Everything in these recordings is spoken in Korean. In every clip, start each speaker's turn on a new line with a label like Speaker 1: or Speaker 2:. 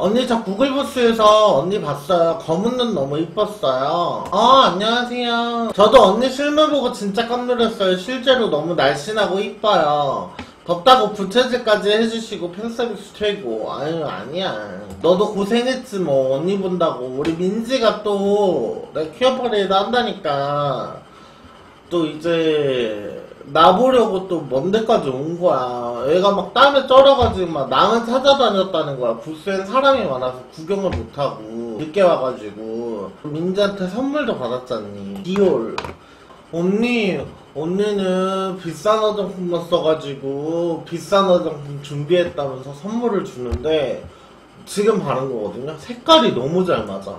Speaker 1: 언니 저 구글부스에서 언니 봤어요. 검은 눈 너무 이뻤어요. 아 안녕하세요. 저도 언니 실물 보고 진짜 깜놀했어요. 실제로 너무 날씬하고 이뻐요. 덥다고 부채질까지 해주시고 팬서비스 최고. 아유 아니야. 너도 고생했지 뭐 언니 본다고. 우리 민지가 또내 퀴어 퍼레이드 한다니까 또 이제 나 보려고 또 먼 데까지 온 거야. 애가 막 땀에 쩔어가지고 막 나만 찾아다녔다는 거야. 부스엔 사람이 많아서 구경을 못하고 늦게 와가지고 민지한테 선물도 받았잖니. 디올. 언니, 언니는 비싼 화장품만 써가지고 비싼 화장품 준비했다면서 선물을 주는데 지금 바른 거거든요. 색깔이 너무 잘 맞아.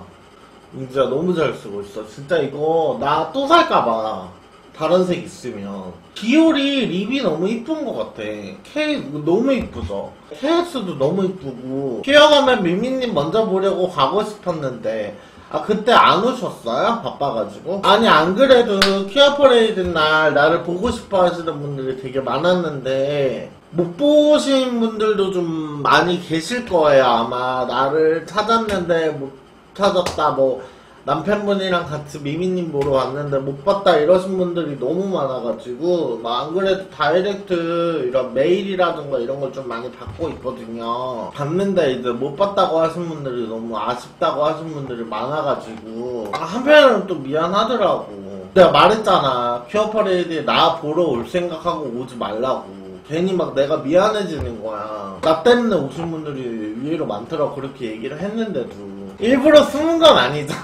Speaker 1: 민지야 너무 잘 쓰고 있어. 진짜 이거 나 또 살까봐. 다른 색 있으면. 디올이 립이 너무 이쁜 것 같아. K 너무 이쁘죠? KS도 너무 이쁘고. 키어가면 미미님 먼저 보려고 가고 싶었는데. 아 그때 안 오셨어요? 바빠가지고 아니 안 그래도 키어 퍼레이드 날 나를 보고 싶어 하시는 분들이 되게 많았는데 못 보신 분들도 좀 많이 계실 거예요 아마 나를 찾았는데 못 찾았다 뭐 남편분이랑 같이 미미님 보러 왔는데 못 봤다 이러신 분들이 너무 많아가지고 뭐 안 그래도 다이렉트 이런 메일이라든가 이런 걸 좀 많이 받고 있거든요. 봤는데 이제 못 봤다고 하신 분들이 너무 아쉽다고 하신 분들이 많아가지고. 아, 한편으로는 또 미안하더라고. 내가 말했잖아. 퀴어 퍼레이드에 나 보러 올 생각하고 오지 말라고. 괜히 막 내가 미안해지는 거야. 나 때문에 오신 분들이 의외로 많더라고. 그렇게 얘기를 했는데도. 일부러 숨은 건 아니죠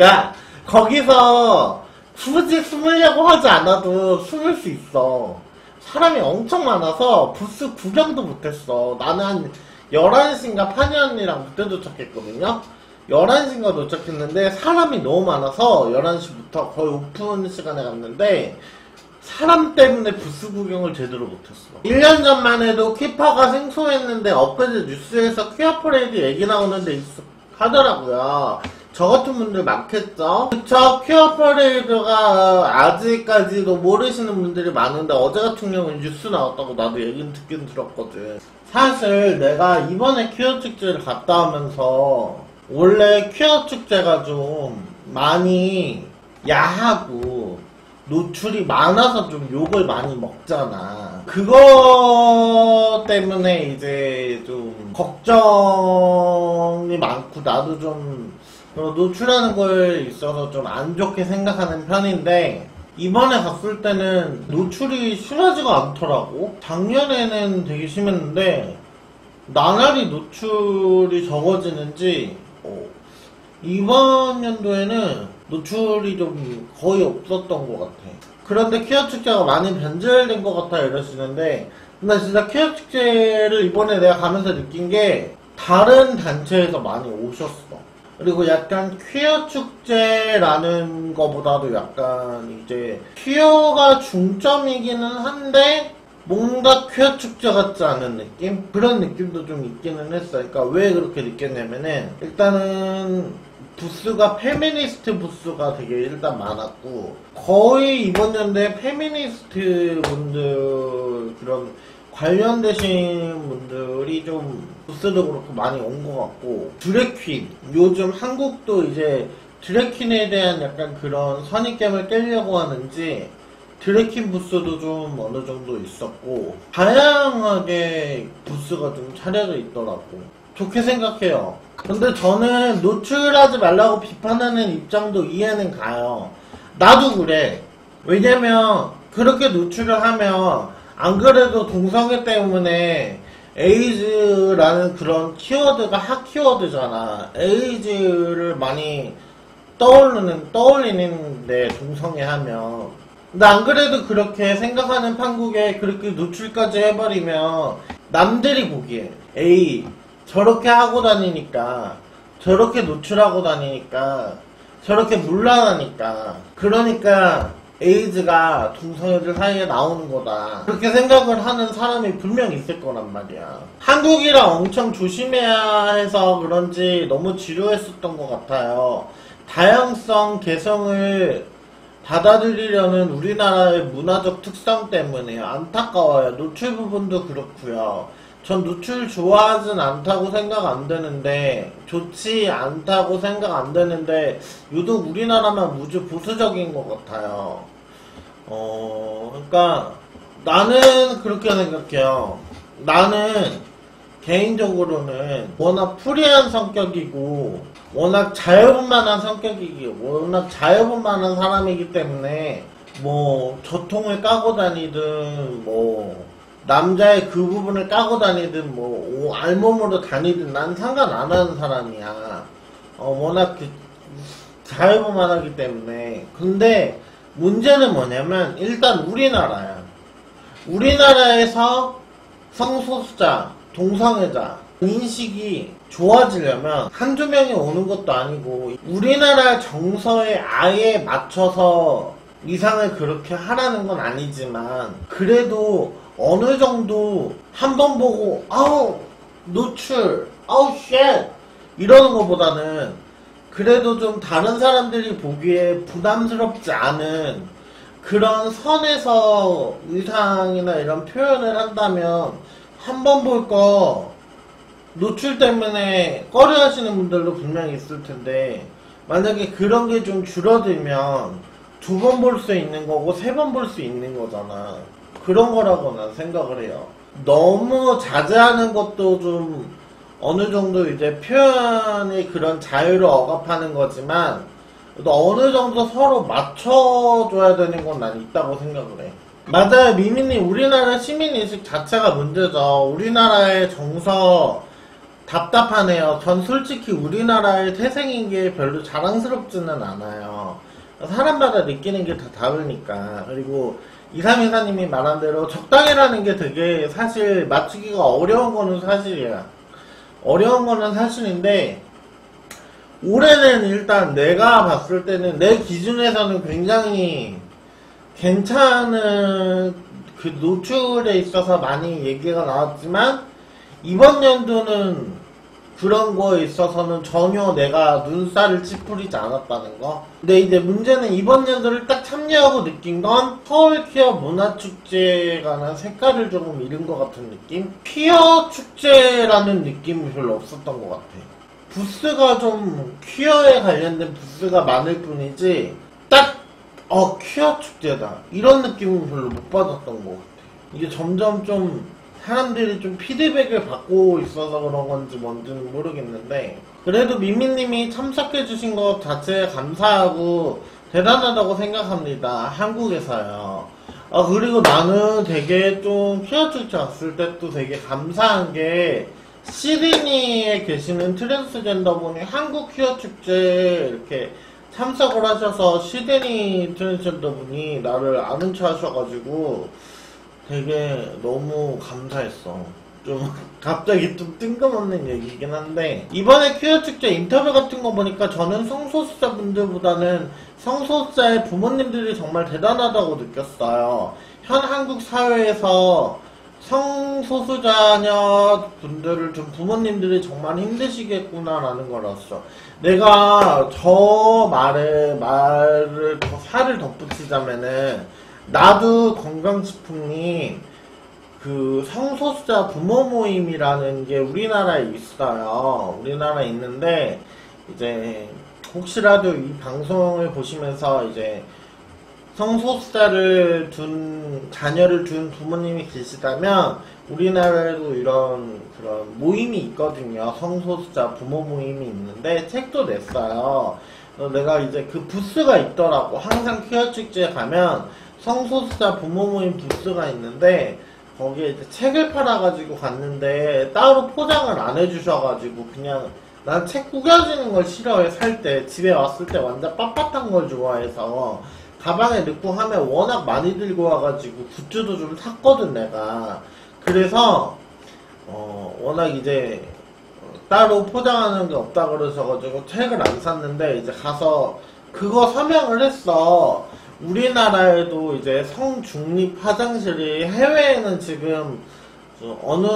Speaker 1: 야, 거기서 굳이 숨으려고 하지 않아도 숨을 수 있어. 사람이 엄청 많아서 부스 구경도 못했어. 나는 한 11시인가 파니 언니랑 그때 도착했거든요? 11시인가 도착했는데 사람이 너무 많아서 11시부터 거의 오픈 시간에 갔는데 사람 때문에 부스 구경을 제대로 못했어. 1년 전만 해도 키퍼가 생소했는데 엊그제 뉴스에서 퀴어 퍼레이드 얘기 나오는데 하더라고요. 저 같은 분들 많겠죠? 그쵸? 퀴어 퍼레이드가 아직까지도 모르시는 분들이 많은데 어제 같은 경우는 뉴스 나왔다고 나도 얘기는 듣긴 들었거든. 사실 내가 이번에 퀴어 축제를 갔다 오면서 원래 퀴어 축제가 좀 많이 야하고 노출이 많아서 좀 욕을 많이 먹잖아. 그거 때문에 이제 좀 걱정이 많고 나도 좀 어, 노출하는 거에 있어서 좀 안 좋게 생각하는 편인데 이번에 갔을 때는 노출이 심하지가 않더라고. 작년에는 되게 심했는데 나날이 노출이 적어지는지 어, 이번 연도에는 노출이 좀 거의 없었던 것 같아. 그런데 퀴어 축제가 많이 변질된 것 같아 이러시는데 나 진짜 퀴어 축제를 이번에 내가 가면서 느낀 게 다른 단체에서 많이 오셨어. 그리고 약간 퀴어 축제라는 거보다도 약간 이제 퀴어가 중점이기는 한데 뭔가 퀴어 축제 같지 않은 느낌? 그런 느낌도 좀 있기는 했어. 그러니까 왜 그렇게 느꼈냐면은 일단은 부스가 페미니스트 부스가 되게 일단 많았고 거의 이번 연도에 페미니스트 분들 그런 관련되신 분들이 좀 부스도 그렇고 많이 온 것 같고 드래퀸. 요즘 한국도 이제 드래퀸에 대한 약간 그런 선입견을 깨려고 하는지 드래퀸 부스도 좀 어느 정도 있었고 다양하게 부스가 좀 차려져 있더라고. 좋게 생각해요. 근데 저는 노출하지 말라고 비판하는 입장도 이해는 가요. 나도 그래. 왜냐면 그렇게 노출을 하면 안 그래도 동성애 때문에 에이즈라는 그런 키워드가 핫 키워드잖아. 에이즈를 많이 떠오르는, 떠올리는데 동성애 하면. 근데 안 그래도 그렇게 생각하는 판국에 그렇게 노출까지 해버리면 남들이 보기에 에이, 저렇게 하고 다니니까, 저렇게 노출하고 다니니까, 저렇게 물란하니까. 그러니까 에이즈가 동성애들 사이에 나오는 거다. 그렇게 생각을 하는 사람이 분명 있을 거란 말이야. 한국이랑 엄청 조심해야 해서 그런지 너무 지루했었던 것 같아요. 다양성, 개성을 받아들이려는 우리나라의 문화적 특성 때문에 안타까워요. 노출 부분도 그렇고요. 전 노출 좋아하진 않다고 생각 안 되는데 좋지 않다고 생각 안 되는데 유독 우리나라만 무지 보수적인 것 같아요. 어 그러니까 나는 그렇게 생각해요. 나는 개인적으로는 워낙 프리한 성격이고 워낙 자유분만한 성격이고 워낙 자유분만한 사람이기 때문에 뭐 저통을 까고 다니든 뭐 남자의 그 부분을 까고 다니든 뭐 오- 알몸으로 다니든 난 상관 안 하는 사람이야. 어 워낙 그 자유분만 하기 때문에 근데 문제는 뭐냐면 일단 우리나라야. 우리나라에서 성소수자, 동성애자 인식이 좋아지려면 한두 명이 오는 것도 아니고 우리나라 정서에 아예 맞춰서 이상을 그렇게 하라는 건 아니지만 그래도 어느 정도 한 번 보고 아우 노출 아우 쉣 이러는 것보다는 그래도 좀 다른 사람들이 보기에 부담스럽지 않은 그런 선에서 의상이나 이런 표현을 한다면 한 번 볼 거 노출 때문에 꺼려 하시는 분들도 분명히 있을 텐데 만약에 그런 게 좀 줄어들면 두 번 볼 수 있는 거고 세 번 볼 수 있는 거잖아. 그런 거라고 난 생각을 해요. 너무 자제하는 것도 좀 어느 정도 이제 표현의 그런 자유를 억압하는 거지만 또 어느 정도 서로 맞춰줘야 되는 건 난 있다고 생각을 해. 맞아요, 미미님. 우리나라 시민인식 자체가 문제죠. 우리나라의 정서 답답하네요. 전 솔직히 우리나라의 태생인 게 별로 자랑스럽지는 않아요. 사람마다 느끼는 게 다 다르니까. 그리고 이삼이사님이 말한 대로 적당이라는 게 되게 사실 맞추기가 어려운 거는 사실이야. 어려운 거는 사실인데, 올해는 일단 내가 봤을 때는 내 기준에서는 굉장히 괜찮은 그 노출에 있어서 많이 얘기가 나왔지만 이번 연도는 그런 거에 있어서는 전혀 내가 눈살을 찌푸리지 않았다는 거. 근데 이제 문제는 이번 연도를 딱 참여하고 느낀 건 서울 퀴어 문화축제가 난 색깔을 조금 잃은 것 같은 느낌? 퀴어 축제라는 느낌이 별로 없었던 것 같아. 부스가 좀 퀴어에 관련된 부스가 많을 뿐이지 딱 어 퀴어 축제다 이런 느낌은 별로 못 받았던 것 같아. 이게 점점 좀 사람들이 좀 피드백을 받고 있어서 그런 건지 뭔지는 모르겠는데 그래도 미미님이 참석해 주신 것 자체에 감사하고 대단하다고 생각합니다. 한국에서요. 아 그리고 나는 되게 좀 축제 갔을 때 또 되게 감사한 게 시드니에 계시는 트랜스젠더 분이 한국 퀴어 축제 이렇게 참석을 하셔서 시드니 트랜스젠더 분이 나를 아는 척 하셔가지고 되게 너무 감사했어. 좀 갑자기 좀 뜬금없는 얘기긴 한데 이번에 퀴어 축제 인터뷰 같은 거 보니까 저는 성소수자 분들보다는 성소수자의 부모님들이 정말 대단하다고 느꼈어요. 현 한국 사회에서 성소수자녀 분들을 좀 부모님들이 정말 힘드시겠구나라는 걸 알았어. 내가 저 말을 더 살을 덧붙이자면은 나도 건강식품이 그 성소수자 부모 모임이라는 게 우리나라에 있어요. 우리나라에 있는데 이제 혹시라도 이 방송을 보시면서 이제 성소수자를 둔 자녀를 둔 부모님이 계시다면 우리나라에도 이런 그런 모임이 있거든요. 성소수자 부모 모임이 있는데 책도 냈어요. 내가 이제 그 부스가 있더라고. 항상 퀴어 축제에 가면 성소수자 부모 모임 부스가 있는데 거기에 이제 책을 팔아가지고 갔는데 따로 포장을 안 해주셔가지고 그냥 난 책 구겨지는 걸 싫어해 살 때. 집에 왔을 때 완전 빳빳한 걸 좋아해서. 가방에 넣고 하면 워낙 많이 들고 와가지고 굿즈도 좀 샀거든 내가. 그래서 어 워낙 이제 따로 포장하는 게 없다 그러셔가지고 책을 안 샀는데 이제 가서 그거 서명을 했어 우리나라에도 이제 성중립 화장실이 해외에는 지금 저 어느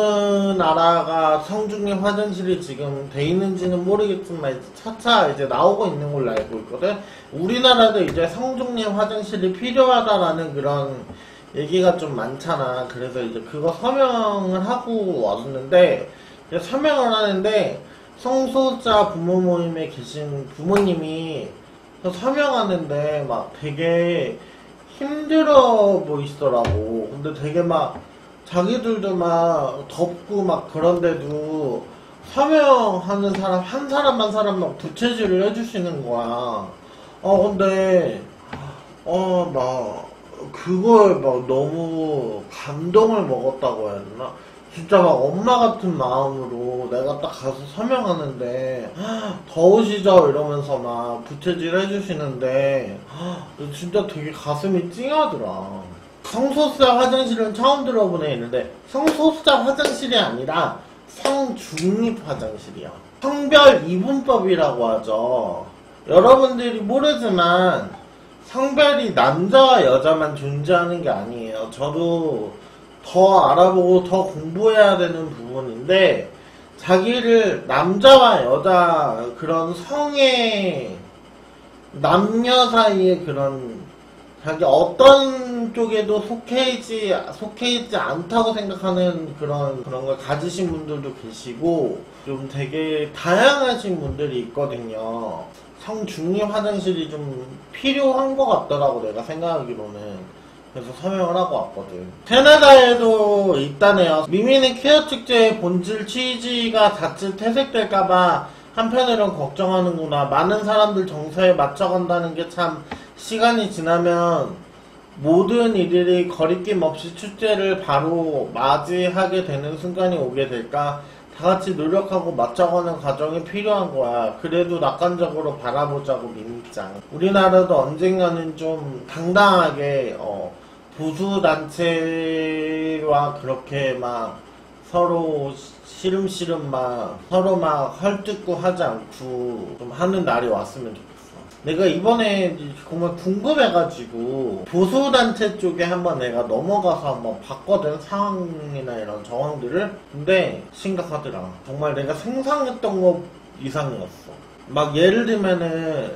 Speaker 1: 나라가 성중립 화장실이 지금 돼 있는지는 모르겠지만 차차 이제 나오고 있는 걸로 알고 있거든. 우리나라도 이제 성중립 화장실이 필요하다라는 그런 얘기가 좀 많잖아. 그래서 이제 그거 서명을 하고 왔는데 서명을 하는데 성소자 부모 모임에 계신 부모님이 그 서명하는데 막 되게 힘들어 보이시더라고. 근데 되게 막 자기들도 막 덥고 막 그런데도 서명하는 사람 한 사람 한 사람 막 부채질을 해주시는 거야. 어 근데 어막 그걸 막 너무 감동을 먹었다고 해야 되나? 진짜 막 엄마 같은 마음으로 내가 딱 가서 서명하는데 더우시죠 이러면서 막 부채질 해주시는데 진짜 되게 가슴이 찡하더라. 성소수자 화장실은 처음 들어보네 있는데 성소수자 화장실이 아니라 성중립 화장실이야. 성별 이분법이라고 하죠. 여러분들이 모르지만 성별이 남자와 여자만 존재하는 게 아니에요. 저도 더 알아보고 더 공부해야 되는 부분인데 자기를 남자와 여자 그런 성의 남녀 사이의 그런 자기 어떤 쪽에도 속해 있지 속해 있지 않다고 생각하는 그런 그런 걸 가지신 분들도 계시고 좀 되게 다양하신 분들이 있거든요. 성중립 화장실이 좀 필요한 것 같더라고 내가 생각하기로는. 그래서 서명을 하고 왔거든. 캐나다에도 있다네요. 미미는 퀴어 축제의 본질 취지가 자칫 퇴색될까봐 한편으론 걱정하는구나. 많은 사람들 정서에 맞춰간다는 게 참 시간이 지나면 모든 이들이 거리낌 없이 축제를 바로 맞이하게 되는 순간이 오게 될까? 다 같이 노력하고 맞춰가는 과정이 필요한 거야. 그래도 낙관적으로 바라보자고 민짱. 우리나라도 언젠가는 좀 당당하게 어, 보수 단체와 그렇게 막 서로 시름시름 막 서로 막 헐뜯고 하지 않고 좀 하는 날이 왔으면 좋겠어. 내가 이번에 정말 궁금해가지고 보수단체 쪽에 한번 내가 넘어가서 한번 봤거든 상황이나 이런 정황들을. 근데 심각하더라. 정말 내가 상상했던 것 이상이었어. 막 예를 들면은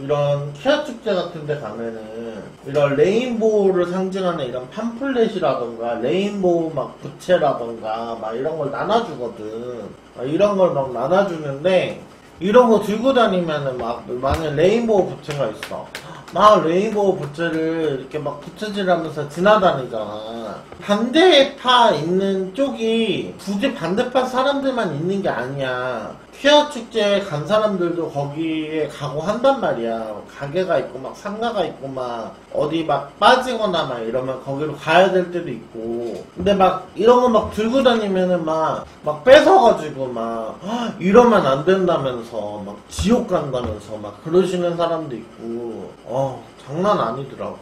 Speaker 1: 이런 키아 축제 같은 데 가면은 이런 레인보우를 상징하는 이런 팜플렛이라던가 레인보우 막 부채라던가 막 이런 걸 나눠주거든 막 이런 걸 막 나눠주는데 이런 거 들고 다니면은 막 만약 레인보우 부채가 있어. 막 레인보우 부채를 이렇게 막 부채질하면서 지나다니잖아. 반대파 있는 쪽이 굳이 반대파 사람들만 있는 게 아니야. 퀴어 축제에 간 사람들도 거기에 가고 한단 말이야. 가게가 있고 막 상가가 있고 막 어디 막 빠지거나 막 이러면 거기로 가야 될 때도 있고. 근데 막 이런 거 막 들고 다니면은 막 막 뺏어가지고 막 "헉, 이러면 안 된다면서 막 지옥 간다면서 막 그러시는 사람도 있고. 어 장난 아니더라고.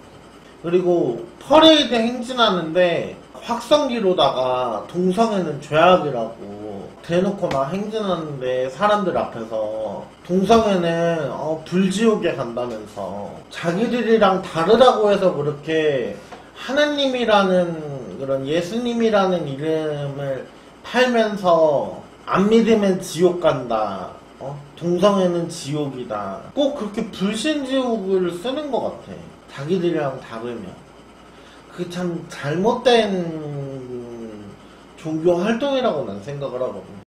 Speaker 1: 그리고 퍼레이드 행진하는데 확성기로다가 동성애는 죄악이라고 대놓고 막 행진하는데 사람들 앞에서 동성애는 어, 불지옥에 간다면서 자기들이랑 다르다고 해서 그렇게 하느님이라는 그런 예수님이라는 이름을 팔면서 안 믿으면 지옥 간다. 어? 동성애는 지옥이다. 꼭 그렇게 불신지옥을 쓰는 것 같아. 자기들이랑 다르면. 그참 잘못된 종교 활동이라고 난 생각을 하거든.